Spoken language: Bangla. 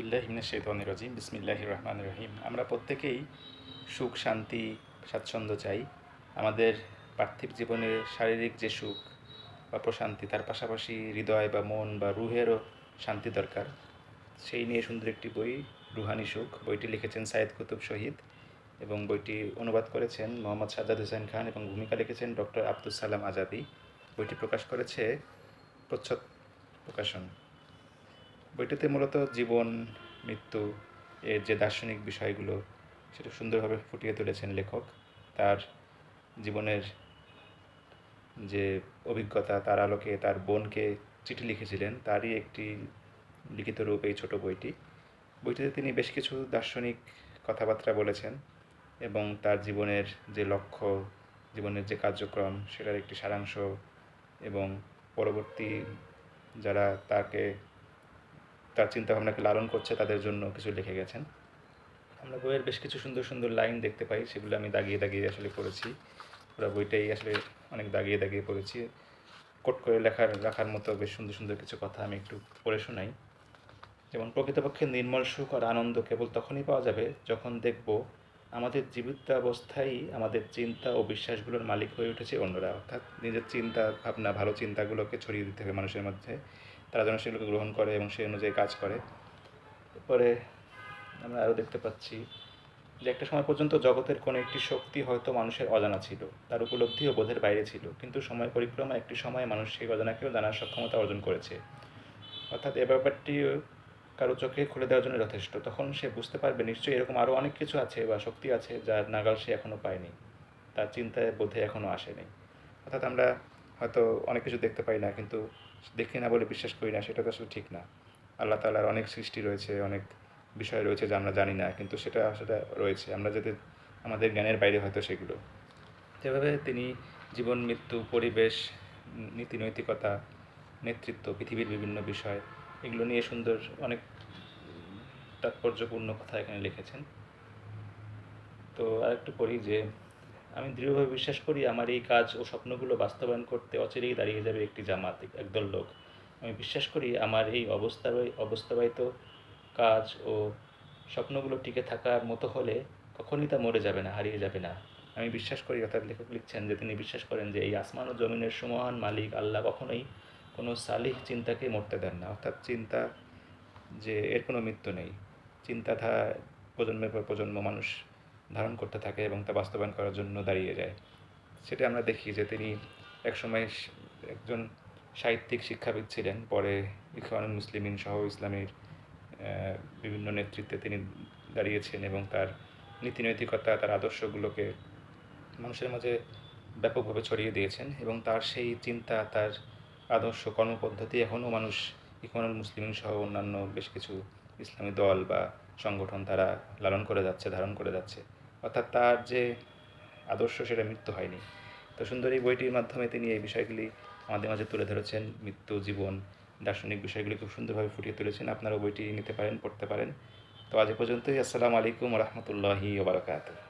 আউজুবিল্লাহ হিমনে শৈতানির রাজিম বিসমিল্লাহ রহমান রহিম। আমরা প্রত্যেকেই সুখ, শান্তি, স্বাচ্ছন্দ্য চাই। আমাদের পার্থিব জীবনের শারীরিক যে সুখ বা প্রশান্তি, তার পাশাপাশি হৃদয় বা মন বা রুহেরও শান্তি দরকার। সেই নিয়ে সুন্দর একটি বই, রুহানি সুখ। বইটি লিখেছেন সাইদ কুতুব শহীদ এবং বইটি অনুবাদ করেছেন মোহাম্মদ সাজ্জাদ হোসেন খান এবং ভূমিকা লিখেছেন ডক্টর আব্দুল সালাম আজাদি। বইটি প্রকাশ করেছে প্রচ্ছদ প্রকাশন। বইটিতে মূলত জীবন, মৃত্যু, এর যে দার্শনিক বিষয়গুলো, সেটা সুন্দরভাবে ফুটিয়ে তুলেছেন লেখক। তার জীবনের যে অভিজ্ঞতা, তার আলোকে, তার বোনকে চিঠি লিখেছিলেন, তারই একটি লিখিত রূপ এই ছোট বইটি। বইটিতে তিনি বেশ কিছু দার্শনিক কথাবার্তা বলেছেন এবং তার জীবনের যে লক্ষ্য, জীবনের যে কার্যক্রম, সেটার একটি সারাংশ এবং পরবর্তী যারা তাকে তার চিন্তাভাবনাকে লালন করছে, তাদের জন্য কিছু লিখে গেছেন। আমরা বইয়ের বেশ কিছু সুন্দর সুন্দর লাইন দেখতে পাই, সেগুলো আমি দাগিয়ে দাগিয়ে আসলে পড়েছি। পুরো বইটাই আসলে অনেক দাগিয়ে দাগিয়ে পড়েছি। কোট করে লেখার, রাখার মতো বেশ সুন্দর সুন্দর কিছু কথা আমি একটু পড়ে শোনাই। যেমন, প্রকৃতপক্ষে নির্মল সুখ আর আনন্দ কেবল তখনই পাওয়া যাবে যখন দেখব আমাদের জীবিত জীবিতাবস্থায় আমাদের চিন্তা ও বিশ্বাসগুলোর মালিক হয়ে উঠেছে অন্যরা। অর্থাৎ নিজের চিন্তা ভাবনা, ভালো চিন্তাগুলোকে ছড়িয়ে দিতে হবে মানুষের মধ্যে। তারা যেন সেগুলোকে গ্রহণ করে এবং সেই অনুযায়ী কাজ করে। এরপরে আমরা আরও দেখতে পাচ্ছি যে একটা সময় পর্যন্ত জগতের কোনো একটি শক্তি হয়তো মানুষের অজানা ছিল, তার উপলব্ধি ও বোধের বাইরে ছিল, কিন্তু সময় পরিক্রমা একটি সময় মানুষ সেই অজানাকেও জানার সক্ষমতা অর্জন করেছে। অর্থাৎ এ ব্যাপারটি কারও চোখে খুলে দেওয়ার জন্য যথেষ্ট। তখন সে বুঝতে পারবে নিশ্চয়ই এরকম আরও অনেক কিছু আছে বা শক্তি আছে যার নাগাল সে এখনও পায়নি, তার চিন্তায় বোধে এখনও আসেনি। অর্থাৎ আমরা হয়তো অনেক কিছু দেখতে পাই না, কিন্তু দেখি না বলে বিশ্বাস করি না, সেটা তো আসলে ঠিক না। আল্লাহ তালার অনেক সৃষ্টি রয়েছে, অনেক বিষয় রয়েছে যা আমরা জানি না, কিন্তু সেটা আসলে রয়েছে। আমরা যাতে আমাদের জ্ঞানের বাইরে হয়তো সেগুলো। যেভাবে তিনি জীবন, মৃত্যু, পরিবেশ, নীতি, নৈতিকতা, নেতৃত্ব, পৃথিবীর বিভিন্ন বিষয়, এগুলো নিয়ে সুন্দর অনেক তাৎপর্যপূর্ণ কথা এখানে লিখেছেন। তো আরেকটু পড়ি যে আমি দৃঢ়ভাবে বিশ্বাস করি আমার এই কাজ ও স্বপ্নগুলো বাস্তবায়ন করতে অচিরেই দাঁড়িয়ে যাবে একটি জামাত, একদল লোক। আমি বিশ্বাস করি আমার এই অবস্থা অবস্থাবাহিত কাজ ও স্বপ্নগুলো টিকে থাকার মতো হলে কখনই তা মরে যাবে না, হারিয়ে যাবে না। আমি বিশ্বাস করি, অর্থাৎ লেখক লিখছেন যে তিনি বিশ্বাস করেন যে এই আসমান ও জমিনের সুমহান মালিক আল্লাহ কখনোই কোনো সালিহ চিন্তাকে মরতে দেন না। অর্থাৎ চিন্তা যে এর কোনো মৃত্যু নেই। চিন্তাধারা প্রজন্মের পর প্রজন্ম মানুষ ধারণ করতে থাকে এবং তা বাস্তবায়ন করার জন্য দাঁড়িয়ে যায়। সেটা আমরা দেখি যে তিনি একসময় একজন সাহিত্যিক শিক্ষাবিদ ছিলেন। পরে ইখওয়ানুল মুসলিমিন সহ ইসলামের বিভিন্ন নেতৃত্বে তিনি দাঁড়িয়েছেন এবং তার নীতি নৈতিকতা তার আদর্শগুলোকে মানুষের মাঝে ব্যাপকভাবে ছড়িয়ে দিয়েছেন এবং তার সেই চিন্তা, তার আদর্শ, কর্মপদ্ধতি এখনও মানুষ ইকমানুল মুসলিমিন সহ অন্যান্য বেশ কিছু ইসলামী দল বা সংগঠন তারা লালন করে যাচ্ছে, ধারণ করে যাচ্ছে। অর্থাৎ তার যে আদর্শ সেটা মৃত্যু হয়নি। তো সুন্দর এই বইটির মাধ্যমে তিনি এই বিষয়গুলি আমাদের মাঝে তুলে ধরেছেন। মৃত্যু, জীবন, দার্শনিক বিষয়গুলি খুব সুন্দরভাবে ফুটিয়ে তুলেছেন। আপনারা বইটি নিতে পারেন, পড়তে পারেন। তো আজ পর্যন্তই। আসসালামু আলাইকুম রহমতুল্লাহি ওবরাকাতু